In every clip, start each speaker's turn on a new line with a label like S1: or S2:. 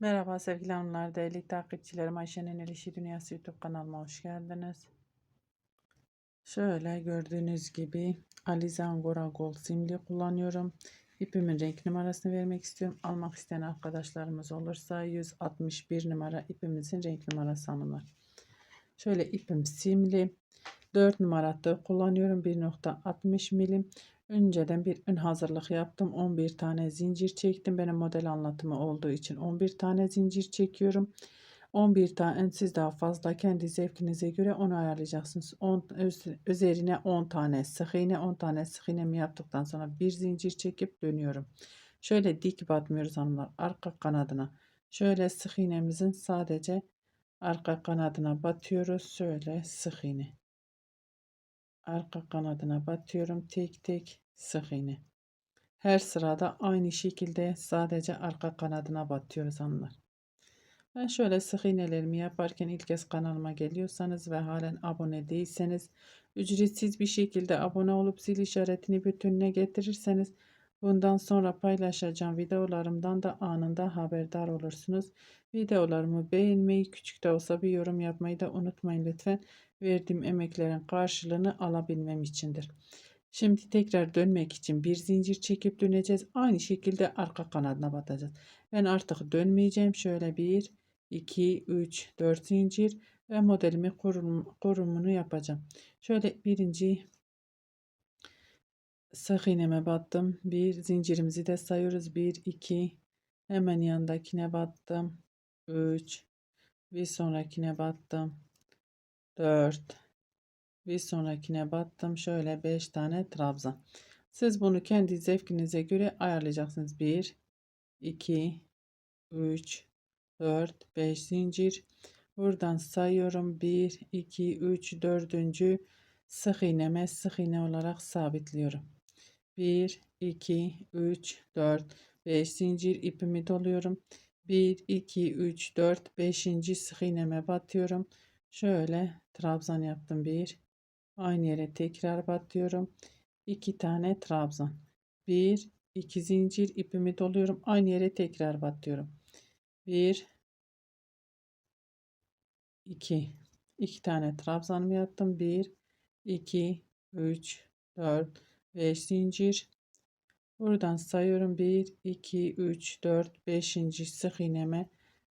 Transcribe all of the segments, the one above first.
S1: Merhaba sevgili hanımlar, değerli takipçilerim. Ayşe'nin El İşi Dünyası YouTube kanalıma hoş geldiniz. Şöyle gördüğünüz gibi Alize Angora Gold simli kullanıyorum. İpimin renk numarasını vermek istiyorum. Almak isteyen arkadaşlarımız olursa 161 numara ipimizin renk numarası hanımlar. Şöyle ipim simli. 4 numaralı kullanıyorum. 1.60 milim. Önceden bir ön hazırlık yaptım. 11 tane zincir çektim. Benim model anlatımı olduğu için 11 tane zincir çekiyorum. 11 tane siz daha fazla kendi zevkinize göre onu ayarlayacaksınız. 10, üzerine 10 tane sık iğne 10 tane sık iğnemi yaptıktan sonra bir zincir çekip dönüyorum. Şöyle dik batmıyoruz hanımlar arka kanadına. Şöyle sık iğnemizin sadece arka kanadına batıyoruz. Şöyle sık iğne arka kanadına batıyorum tek tek sık iğne. Her sırada aynı şekilde sadece arka kanadına batıyoruz hanımlar. Ben şöyle sık iğnelerimi yaparken ilk kez kanalıma geliyorsanız ve halen abone değilseniz ücretsiz bir şekilde abone olup zil işaretini bütününe getirirseniz bundan sonra paylaşacağım videolarımdan da anında haberdar olursunuz. Videolarımı beğenmeyi, küçük de olsa bir yorum yapmayı da unutmayın lütfen verdiğim emeklerin karşılığını alabilmem içindir. Şimdi tekrar dönmek için bir zincir çekip döneceğiz. Aynı şekilde arka kanadına batacağız. Ben artık dönmeyeceğim. Şöyle bir, iki, üç, dört zincir ve modelimi kurum, kurumunu yapacağım. Şöyle birinci sık iğneme battım. Bir zincirimizi de sayıyoruz. Bir, iki, hemen yanındakine battım. Üç, bir sonrakine battım. 4 bir sonrakine battım şöyle 5 tane trabzan. Siz bunu kendi zevkinize göre ayarlayacaksınız. 1 2 3 4 5 zincir. Buradan sayıyorum. 1 2 3 4. sık iğneme sık iğne olarak sabitliyorum. 1 2 3 4 5 zincir ipimi doluyorum. 1 2 3 4 5. sık iğneme batıyorum Şöyle trabzan yaptım bir. Aynı yere tekrar batıyorum. iki tane trabzan. Bir, iki zincir ipimi doluyorum. Aynı yere tekrar batıyorum. Bir, iki. iki tane trabzanımı yaptım. Bir, iki, üç, dört, beş zincir. Buradan sayıyorum. Bir, iki, üç, dört, beşinci sık iğneme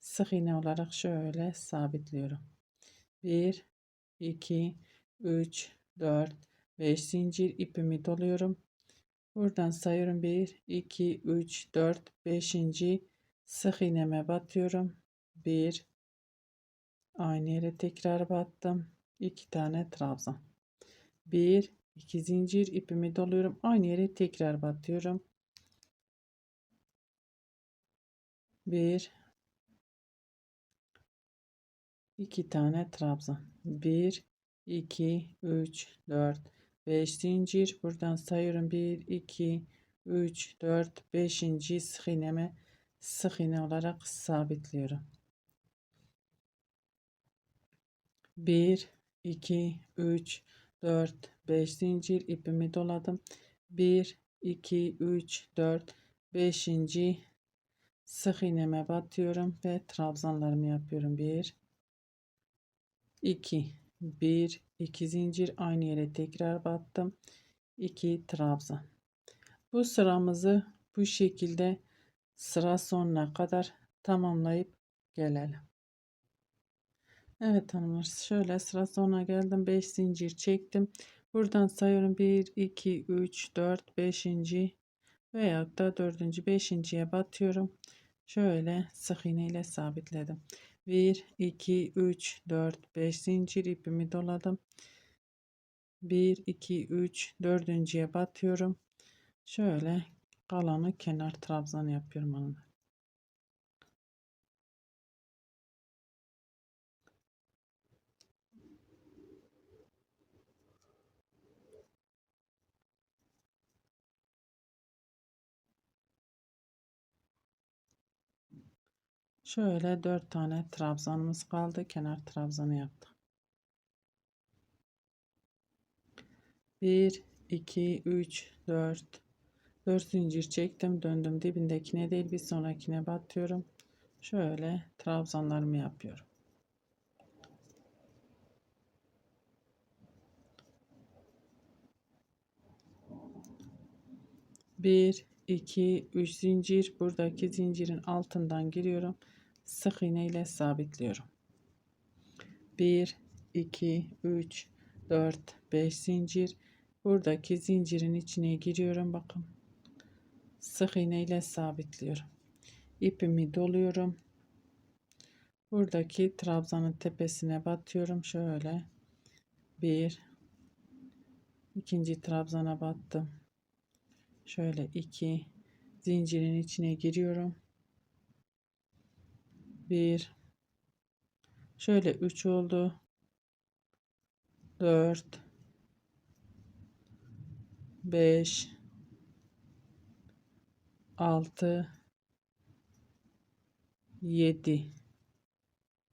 S1: sık iğne olarak şöyle sabitliyorum. 1 2 3 4 5 zincir ipimi doluyorum. Buradan sayıyorum 1 2 3 4 5. sık iğneme batıyorum. 1 aynı yere tekrar battım. 2 tane trabzan. 1 2 zincir ipimi doluyorum. Aynı yere tekrar batıyorum. 1 2 tane trabzan. 1 2 3 4 5 zincir. Buradan sayıyorum. 1 2 3 4 5. sık iğneme sık iğne olarak sabitliyorum. 1 2 3 4 5 zincir. İpimi doladım. 1 2 3 4 5. sık iğneme batıyorum ve trabzanlarımı yapıyorum. 1 2 1 2 zincir. Aynı yere tekrar battım. 2 trabzan. Bu sıramızı bu şekilde sıra sonuna kadar tamamlayıp gelelim. Evet hanımlar şöyle sıra sonuna geldim. 5 zincir çektim. Buradan sayıyorum. 1 2 3 4 5. veyahut da 4. 5.ye batıyorum. Şöyle sık iğne ile sabitledim 1 2 3 4 5 zincir ipimi doladım. 1 2 3 dördüncüye batıyorum. Şöyle kalanı kenar trabzan yapıyorum Şöyle dört tane trabzanımız kaldı. Kenar trabzanı yaptım. 1 2 3 4 4 zincir çektim. Döndüm dibindekine değil bir sonrakine batıyorum. şöyle trabzanlarımı yapıyorum. Bir, iki, üç zincir. Buradaki zincirin altından giriyorum. Sık iğne ile sabitliyorum. Bir, iki, üç, dört, beş zincir. Buradaki zincirin içine giriyorum. Bakın. Sık iğne ile sabitliyorum. İpimi doluyorum. Buradaki trabzanın tepesine batıyorum. Şöyle. Bir. ikinci trabzana battım. Şöyle iki. Zincirin içine giriyorum. Bir. Şöyle üç oldu. Dört. Beş. Altı. Yedi.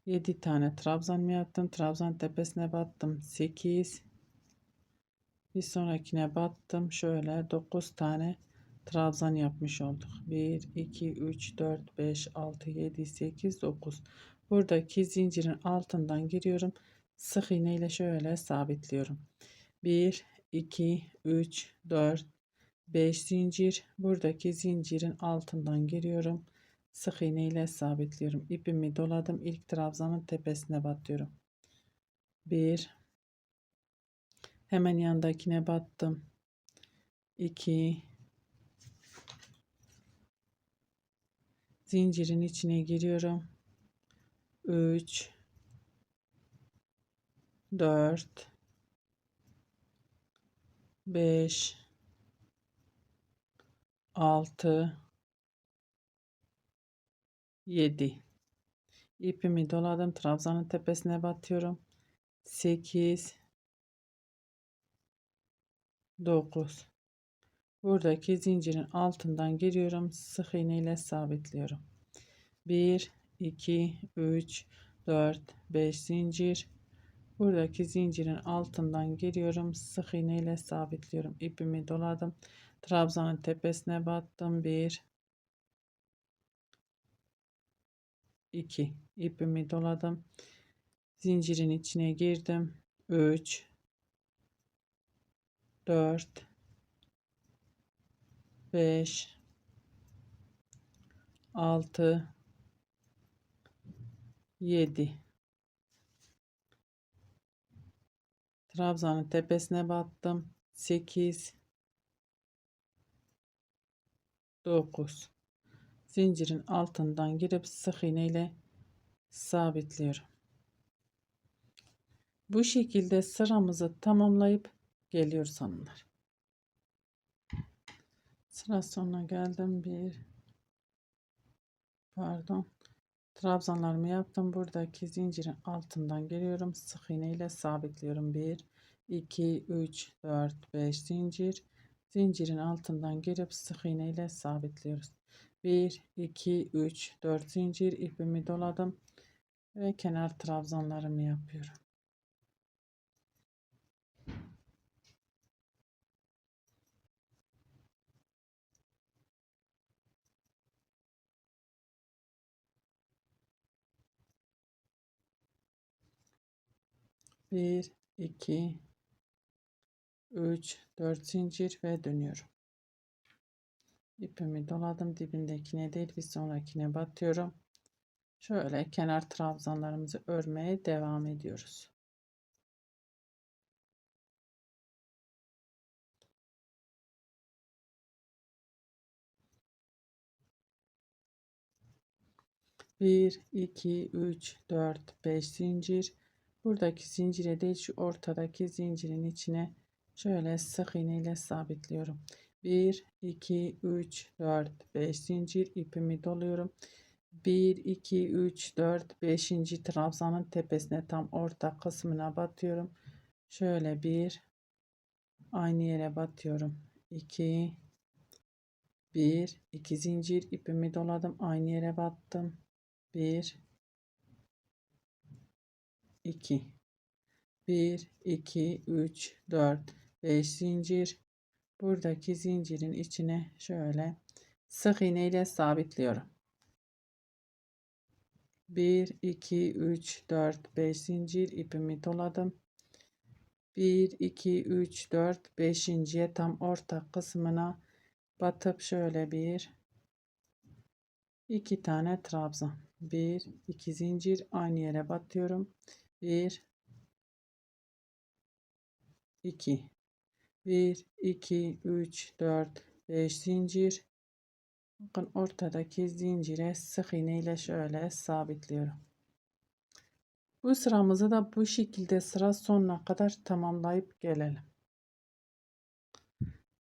S1: 7 tane trabzan mı yaptım? Trabzan tepesine battım. 8 bir sonrakine battım. Şöyle 9 tane trabzan yapmış olduk. 1 2 3 4 5 6 7 8 9 buradaki zincirin altından giriyorum. Sık iğne ile şöyle sabitliyorum. 1 2 3 4 5 zincir buradaki zincirin altından giriyorum sık iğne ile sabitliyorum. İpimi doladım. İlk trabzanın tepesine batıyorum. Bir. Hemen yandakine battım. 2 Zincirin içine giriyorum. 3 4 5 6 7 ipimi doladım. Trabzanın tepesine batıyorum. 8 9 buradaki zincirin altından giriyorum sık iğne ile sabitliyorum. 1 2 3 4 5 zincir. Buradaki zincirin altından giriyorum sık iğne ile sabitliyorum. İpimi doladım trabzanın tepesine battım. 1 2 ipimi doladım zincirin içine girdim. 3 4 5 6 7 Trabzanın tepesine battım. 8 9 zincirin altından girip sık iğne ile sabitliyorum. Bu şekilde sıramızı tamamlayıp geliyoruz hanımlar. Sıra sonuna geldim. Bir pardon. Trabzanlarımı yaptım. Buradaki zincirin altından geliyorum. Sık iğne ile sabitliyorum. 1 2 3 4 5 zincir. Zincirin altından girip sık iğne ile sabitliyoruz. 1 2 3 4 zincir ipimi doladım ve kenar trabzanlarımı yapıyorum. Bir, iki, üç, dört zincir ve dönüyorum ipimi doladım dibindekine değil bir sonrakine batıyorum şöyle kenar trabzanlarımızı örmeye devam ediyoruz Bir, iki, üç, dört, beş zincir. Buradaki zincire değil şu ortadaki zincirin içine şöyle sık iğne ile sabitliyorum. 1 2 3 4 5 zincir ipimi doluyorum 1 2 3 4 5. trabzanın tepesine tam orta kısmına batıyorum şöyle bir aynı yere batıyorum 2 1 2 zincir ipimi doladım aynı yere battım 1 2 1 2 3 4 5 zincir. Buradaki zincirin içine şöyle sık iğne ile sabitliyorum. 1 2 3 4 5 zincir ipimi doladım 1 2 3 4 5.ye tam orta kısmına batıp şöyle bir iki tane trabzan. 1 2 zincir aynı yere batıyorum 1 2 1 2 3 4 5 zincir. Bakın ortadaki zincire sık iğne ile şöyle sabitliyorum. Bu sıramızı da bu şekilde sıra sonuna kadar tamamlayıp gelelim.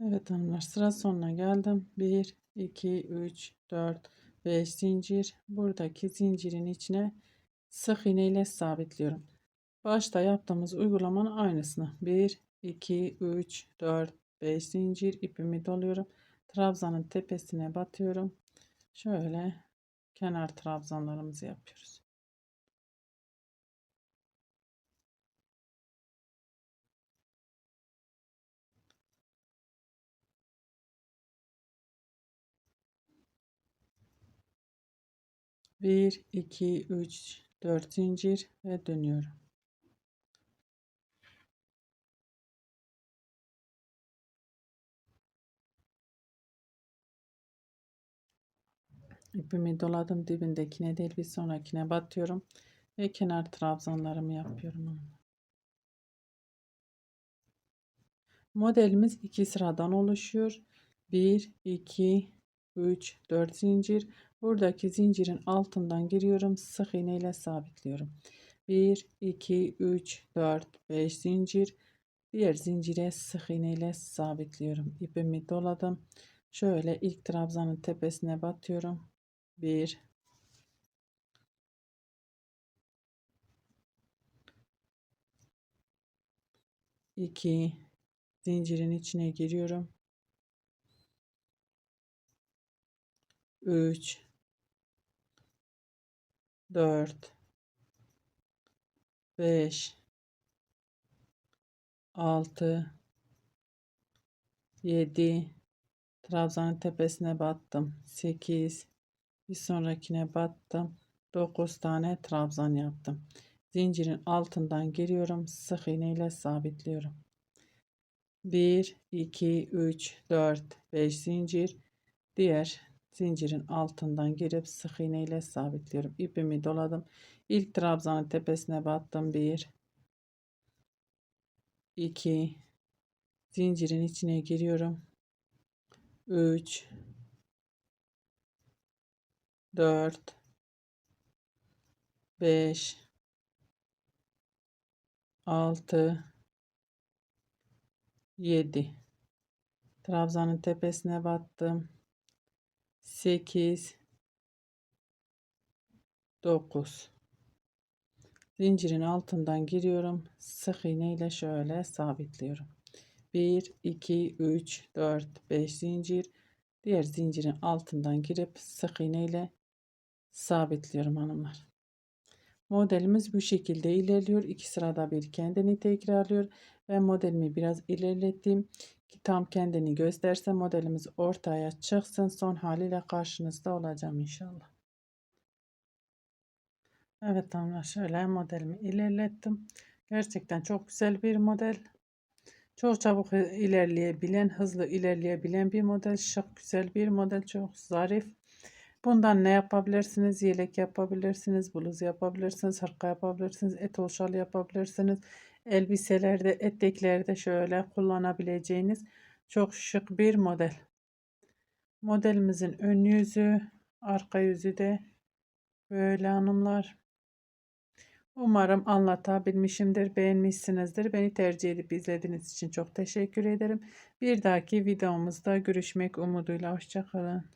S1: Evet hanımlar sıra sonuna geldim. 1 2 3 4 5 zincir. Buradaki zincirin içine sık iğne ile sabitliyorum. Başta yaptığımız uygulamanın aynısını. 1 2 3 4 5 zincir ipimi doluyorum. Trabzanın tepesine batıyorum. Şöyle kenar trabzanlarımızı yapıyoruz. Bir, iki, üç, dört zincir ve dönüyorum. İpimi doladım dibindekine değil bir sonrakine batıyorum ve kenar trabzanlarımı yapıyorum. Modelimiz iki sıradan oluşuyor. 1 2 3 4 zincir. Buradaki zincirin altından giriyorum. Sık iğne ile sabitliyorum. 1 2 3 4 5 zincir. Diğer zincire sık iğne ile sabitliyorum. İpimi doladım. Şöyle ilk trabzanın tepesine batıyorum. 1 2 zincirin içine giriyorum. 3 4 5 6 7 trabzanın tepesine battım. 8 bir sonrakine battım. 9 tane trabzan yaptım. Zincirin altından giriyorum. Sık iğne ile sabitliyorum. 1 2 3 4 5 zincir. Diğer zincirin altından girip sık iğne ile sabitliyorum. İpimi doladım. İlk trabzanın tepesine battım. 1 2 zincirin içine giriyorum. 3 4 5 6 7 Trabzanın tepesine battım. 8 9 Zincirin altından giriyorum. Sık iğne ile şöyle sabitliyorum. 1 2 3 4 5 zincir. Diğer zincirin altından girip sık iğne ile sabitliyorum hanımlar. Modelimiz bu şekilde ilerliyor. İki sırada bir kendini tekrarlıyor. Ben modelimi biraz ilerlettim. Tam kendini gösterse modelimiz ortaya çıksın. Son haliyle karşınızda olacağım inşallah. Evet hanımlar şöyle modelimi ilerlettim. Gerçekten çok güzel bir model. Çok çabuk ilerleyebilen, hızlı ilerleyebilen bir model. Şık, güzel bir model. Çok zarif. Bundan ne yapabilirsiniz? Yelek yapabilirsiniz, bluz yapabilirsiniz, hırka yapabilirsiniz, etol şal yapabilirsiniz. Elbiselerde, eteklerde şöyle kullanabileceğiniz çok şık bir model. Modelimizin ön yüzü, arka yüzü de böyle hanımlar. Umarım anlatabilmişimdir, beğenmişsinizdir. Beni tercih edip izlediğiniz için çok teşekkür ederim. Bir dahaki videomuzda görüşmek umuduyla. Hoşçakalın.